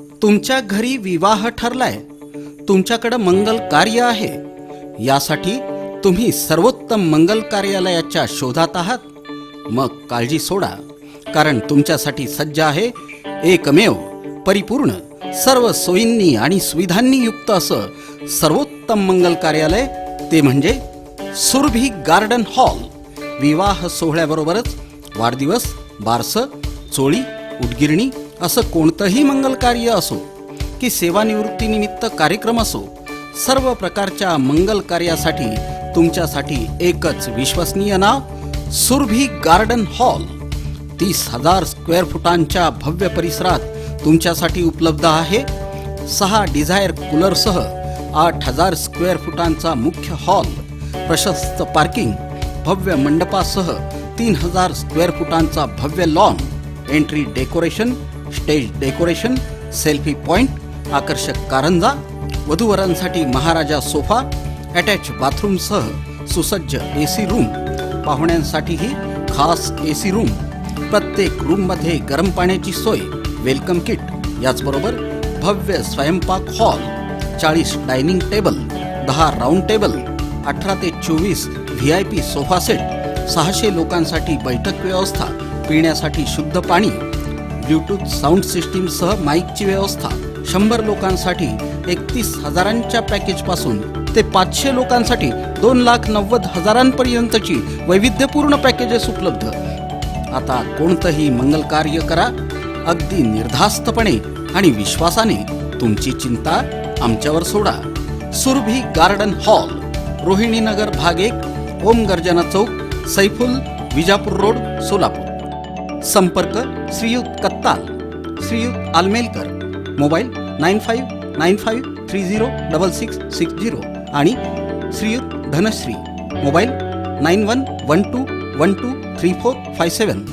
तुमच्या घरी विवाह ठरलाय. तुमच्याकडं मंगल कार्य आहे. यासाठी तुम्ही सर्वोत्तम मंगल कार्यालयाच्या शोधात आहात. मग काळजी सोडा कारण तुमच्यासाठी सज्ज आहे एकमेव परिपूर्ण सर्व सोयींनी आणि सुविधांनी युक्त असं सर्वोत्तम मंगल कार्यालय ते म्हणजे सुरभी गार्डन हॉल. विवाह सोहळ्याबरोबरच वाढदिवस बारसं चोळी उदगिरणी असं कोणतंही मंगल कार्य असो की सेवानिवृत्तीनिमित्त कार्यक्रम असो सर्व प्रकारच्या मंगल कार्यासाठी तुमच्यासाठी एकच विश्वसनीय नाव सुरभी गार्डन हॉल. तीस हजार स्क्वेअर फुटांच्या भव्य परिसरात तुमच्यासाठी उपलब्ध आहे. सहा डिझायर कूलरसह आठ हजार स्क्वेअर फुटांचा मुख्य हॉल प्रशस्त पार्किंग भव्य मंडपासह तीन हजार स्क्वेअर फुटांचा भव्य lawn entry decoration stage decoration selfie point आकर्षक कारंजा वधूवरांसाठी महाराजा सोफा अटॅच बाथरूमसह सुसज्ज ए सी रूम पाहुण्यांसाठीही खास ए सी रूम प्रत्येक रूममध्ये गरम पाण्याची सोय वेलकम किट याचबरोबर भव्य स्वयंपाक हॉल चाळीस डायनिंग टेबल दहा राऊंड टेबल अठरा ते चोवीस V I P sofa set सहाशे लोकांसाठी बैठक व्यवस्था पिण्यासाठी शुद्ध पाणी ब्ल्यूटूथ साऊंड सिस्टीमसह माईकची व्यवस्था. शंभर लोकांसाठी एकतीस हजारांच्या पॅकेजपासून ते पाचशे लोकांसाठी दोन लाख नव्वद हजारांपर्यंतची वैविध्यपूर्ण पॅकेजेस उपलब्ध. आता कोणतंही मंगल कार्य करा अगदी निर्धास्तपणे आणि विश्वासाने तुमची चिंता आमच्यावर सोडा. सुरभी गार्डन हॉल रोहिणी नगर भाग एक ओम गर्जना चौक सैफुल विजापूर रोड सोलापूर. संपर्क Shriyut Kattal Shriyut Alamelkar mobile nine five nine five three zero double six six zero आणि Shriyut Dhanashree mobile nine one one two one two three four five seven